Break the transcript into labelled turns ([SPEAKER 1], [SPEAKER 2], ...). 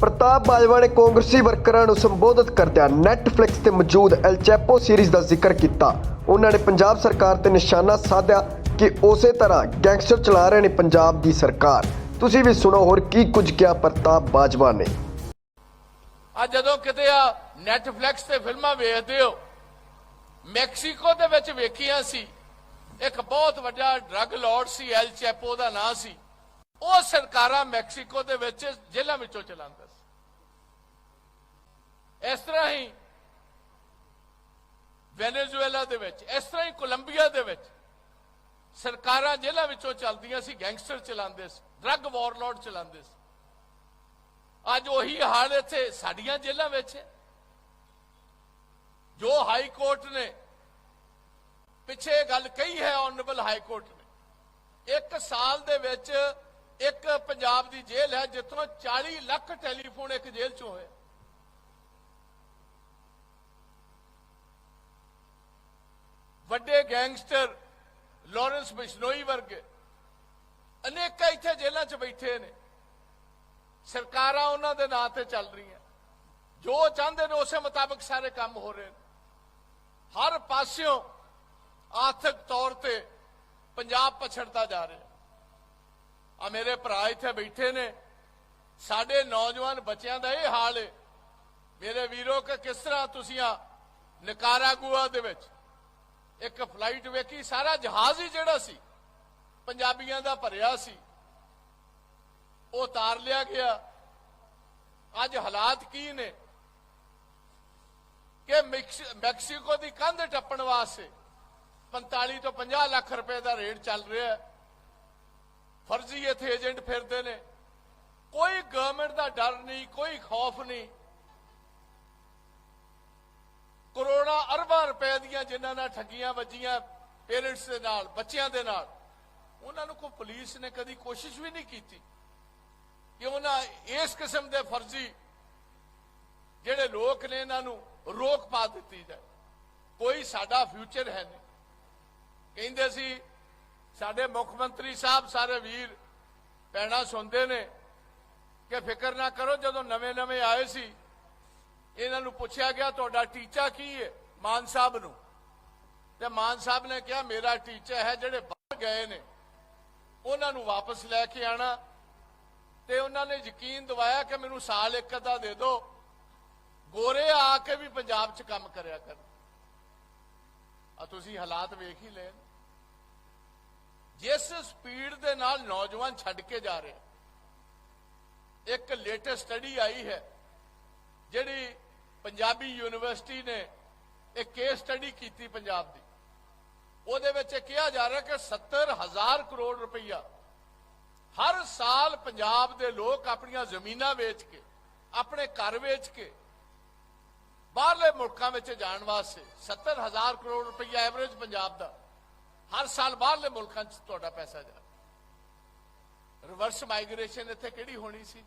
[SPEAKER 1] ਪ੍ਰਤਾਪ ਬਾਜਵਾ ਨੇ ਕਾਂਗਰਸੀ ਵਰਕਰਾਂ ਨੂੰ ਸੰਬੋਧਿਤ ਕਰਦਿਆਂ ਨੈਟਫਲਿਕਸ ਤੇ ਮੌਜੂਦ ਐਲ ਚੈਪੋ ਸੀਰੀਜ਼ ਦਾ ਜ਼ਿਕਰ ਕੀਤਾ। ਉਹਨਾਂ ਨੇ ਪੰਜਾਬ ਸਰਕਾਰ ਤੇ ਨਿਸ਼ਾਨਾ ਸਾਧਿਆ ਕਿ ਉਸੇ ਤਰ੍ਹਾਂ ਗੈਂਗਸਟਰ ਚਲਾ ਰਹੇ ਨੇ ਪੰਜਾਬ ਦੀ ਸਰਕਾਰ। ਤੁਸੀਂ ਵੀ ਸੁਣੋ ਹੋਰ ਕੀ ਕੁਝ ਕਿਹਾ ਪ੍ਰਤਾਪ ਬਾਜਵਾ ਨੇ।
[SPEAKER 2] ਆ ਜਦੋਂ ਕਿਤੇ ਆ ਨੈਟਫਲਿਕਸ ਤੇ ਫਿਲਮਾਂ ਵੇਖਦੇ ਹੋ, ਮੈਕਸੀਕੋ ਦੇ ਵਿੱਚ ਵੇਖੀਆਂ ਸੀ। ਇੱਕ ਬਹੁਤ ਵੱਡਾ ਡਰੱਗ ਲਾਰਡ ਸੀ ਐਲ ਚੈਪੋ ਦਾ ਨਾਂ ਸੀ। ਉਹ ਸਰਕਾਰਾਂ ਮੈਕਸੀਕੋ ਦੇ ਵਿੱਚ ਜੇਲ੍ਹਾਂ ਵਿੱਚੋਂ ਚਲਾਉਂਦਾ ਸੀ। ਇਸ ਤਰ੍ਹਾਂ ਹੀ ਵੈਨੇਜ਼ੁਏਲਾ ਦੇ ਵਿੱਚ, ਇਸ ਤਰ੍ਹਾਂ ਹੀ ਕੋਲੰਬੀਆ ਦੇ ਵਿੱਚ ਸਰਕਾਰਾਂ ਜੇਲ੍ਹਾਂ ਵਿੱਚੋਂ ਚੱਲਦੀਆਂ ਸੀ, ਗੈਂਗਸਟਰ ਚਲਾਉਂਦੇ ਸੀ, ਡਰੱਗ ਵਾਰਲੋਰਡ ਚਲਾਉਂਦੇ ਸੀ। ਅੱਜ ਉਹੀ ਹਾਲ ਇੱਥੇ ਸਾਡੀਆਂ ਜੇਲ੍ਹਾਂ ਵਿੱਚ ਹੈ। ਜੋ ਹਾਈ ਕੋਰਟ ਨੇ ਪਿੱਛੇ ਗੱਲ ਕਹੀ ਹੈ ਆਨਰੇਬਲ ਹਾਈ ਕੋਰਟ ਨੇ, ਇੱਕ ਸਾਲ ਦੇ ਵਿੱਚ ਇੱਕ ਪੰਜਾਬ ਦੀ ਜੇਲ੍ਹ ਹੈ ਜਿੱਥੋਂ 40 ਲੱਖ ਟੈਲੀਫੋਨ ਇੱਕ ਜੇਲ੍ਹ ਚੋਂ ਹੋਏ। ਵੱਡੇ ਗੈਂਗਸਟਰ ਲਾਰੈਂਸ ਬਿਸ਼ਨੋਈ ਵਰਗੇ ਅਨੇਕਾਂ ਇੱਥੇ ਜੇਲ੍ਹਾਂ 'ਚ ਬੈਠੇ ਨੇ। ਸਰਕਾਰਾਂ ਉਹਨਾਂ ਦੇ ਨਾਂ ਤੇ ਚੱਲ ਰਹੀਆਂ। ਜੋ ਚਾਹੁੰਦੇ ਨੇ ਉਸੇ ਮੁਤਾਬਕ ਸਾਰੇ ਕੰਮ ਹੋ ਰਹੇ ਨੇ। ਹਰ ਪਾਸਿਓਂ ਆਰਥਿਕ ਤੌਰ ਤੇ ਪੰਜਾਬ ਪਛੜਦਾ ਜਾ ਰਿਹਾ। ਆ ਮੇਰੇ ਭਰਾ ਇੱਥੇ ਬੈਠੇ ਨੇ। ਸਾਡੇ ਨੌਜਵਾਨ ਬੱਚਿਆਂ ਦਾ ਇਹ ਹਾਲ ਹੈ ਮੇਰੇ ਵੀਰੋ, ਕਿ ਕਿਸ ਤਰ੍ਹਾਂ ਤੁਸੀਂ ਆ ਨਿਕਾਰਾਗੁਆ ਦੇ ਵਿੱਚ ਇੱਕ ਫਲਾਈਟ ਵੇਖੀ? ਸਾਰਾ ਜਹਾਜ਼ ਹੀ ਜਿਹੜਾ ਸੀ, ਪੰਜਾਬੀਆਂ ਦਾ ਭਰਿਆ ਸੀ। ਉਹ ਉਤਾਰ ਲਿਆ ਗਿਆ। ਅੱਜ ਹਾਲਾਤ ਕੀ ਨੇ? ਕਿ ਮੈਕਸ- ਮੈਕਸੀਕੋ ਦੀ ਕੰਧ ਟੱਪਣ ਵਾਸਤੇ 45 ਤੋਂ 50 ਲੱਖ ਰੁਪਏ ਦਾ ਰੇਟ ਚੱਲ ਰਿਹਾ। ਹੈ ਫਰਜ਼ੀ ਇੱਥੇ ਏਜੰਟ ਫਿਰਦੇ ਨੇ। ਕੋਈ ਗਵਰਨਮੈਂਟ ਦਾ ਡਰ ਨਹੀਂ, ਕੋਈ ਖੌਫ ਨਹੀਂ। ਕਰੋੜਾਂ, ਅਰਬਾਂ ਰੁਪਏ ਦੀਆਂ ਜਿਨ੍ਹਾਂ ਨਾਲ ਠੱਗੀਆਂ ਵੱਜੀਆਂ ਪੇਰੈਂਟਸ ਦੇ ਨਾਲ, ਬੱਚਿਆਂ ਦੇ ਨਾਲ, ਉਹਨਾਂ ਨੂੰ ਕੋਈ ਪੁਲਿਸ ਨੇ ਕਦੀ ਕੋਸ਼ਿਸ਼ ਵੀ ਨਹੀਂ ਕੀਤੀ ਕਿ ਉਹਨਾਂ ਇਸ ਕਿਸਮ ਦੇ ਫਰਜ਼ੀ ਜਿਹੜੇ ਲੋਕ ਨੇ ਇਹਨਾਂ ਨੂੰ ਰੋਕ ਪਾ ਦਿੱਤੀ ਜਾਏ। ਕੋਈ ਸਾਡਾ ਫਿਊਚਰ ਹੈ ਨਹੀਂ। ਕਹਿੰਦੇ ਸੀ ਸਾਡੇ ਮੁੱਖ ਮੰਤਰੀ ਸਾਹਿਬ, ਸਾਰੇ ਵੀਰ ਪੈਣਾ ਸੁਣਦੇ ਨੇ ਕਿ ਫਿਕਰ ਨਾ ਕਰੋ, ਜਦੋਂ ਨਵੇਂ ਨਵੇਂ ਆਏ ਸੀ, ਇਹਨਾਂ ਨੂੰ ਪੁੱਛਿਆ ਗਿਆ, ਤੁਹਾਡਾ ਟੀਚਾ ਕੀ ਹੈ ਮਾਨ ਸਾਹਿਬ ਨੂੰ। ਤੇ ਮਾਨ ਸਾਹਿਬ ਨੇ ਕਿਹਾ, ਮੇਰਾ ਟੀਚਾ ਹੈ ਜਿਹੜੇ ਬਾਹਰ ਗਏ ਨੇ। ਉਹਨਾਂ ਨੂੰ ਵਾਪਸ ਲੈ ਕੇ ਆਣਾ। ਤੇ ਉਹਨਾਂ ਨੇ ਯਕੀਨ ਦਿਵਾਇਆ ਕਿ ਮੈਨੂੰ ਸਾਲ ਇੱਕ ਅੱਧਾ ਦੇ ਦਿਓ ਗੋਰੇ ਆ ਕੇ ਵੀ ਪੰਜਾਬ 'ਚ ਕੰਮ ਕਰਿਆ ਕਰ ਆ, ਤੁਸੀਂ ਹਾਲਾਤ ਵੇਖ ਹੀ ਲਏ। ਜਿਸ ਸਪੀਡ ਦੇ ਨਾਲ ਨੌਜਵਾਨ ਛੱਡ ਕੇ ਜਾ ਰਹੇ ਇੱਕ ਲੇਟੈਸਟ ਸਟੱਡੀ ਆਈ ਹੈ, ਜਿਹੜੀ ਪੰਜਾਬੀ ਯੂਨੀਵਰਸਿਟੀ ਨੇ ਇੱਕ ਕੇਸ ਸਟੱਡੀ ਕੀਤੀ ਪੰਜਾਬ ਦੀ। ਉਹਦੇ ਵਿੱਚ ਇਹ ਕਿਹਾ ਜਾ ਰਿਹਾ ਕਿ 70000 ਕਰੋੜ ਰੁਪਈਆ ਹਰ ਸਾਲ ਪੰਜਾਬ ਦੇ ਲੋਕ ਆਪਣੀਆਂ ਜ਼ਮੀਨਾਂ ਵੇਚ ਕੇ, ਆਪਣੇ ਘਰ ਵੇਚ ਕੇ ਬਾਹਰਲੇ ਮੁਲਕਾਂ ਵਿੱਚ ਜਾਣ ਵਾਸਤੇ 70000 ਕਰੋੜ ਰੁਪਈਆ ਐਵਰੇਜ ਪੰਜਾਬ ਦਾ ਹਰ ਸਾਲ ਬਾਹਰਲੇ ਮੁਲਕਾਂ 'ਚ ਤੁਹਾਡਾ ਪੈਸਾ ਜਾ ਰਿਵਰਸ ਮਾਈਗ੍ਰੇਸ਼ਨ ਇੱਥੇ ਕਿਹੜੀ ਹੋਣੀ ਸੀ?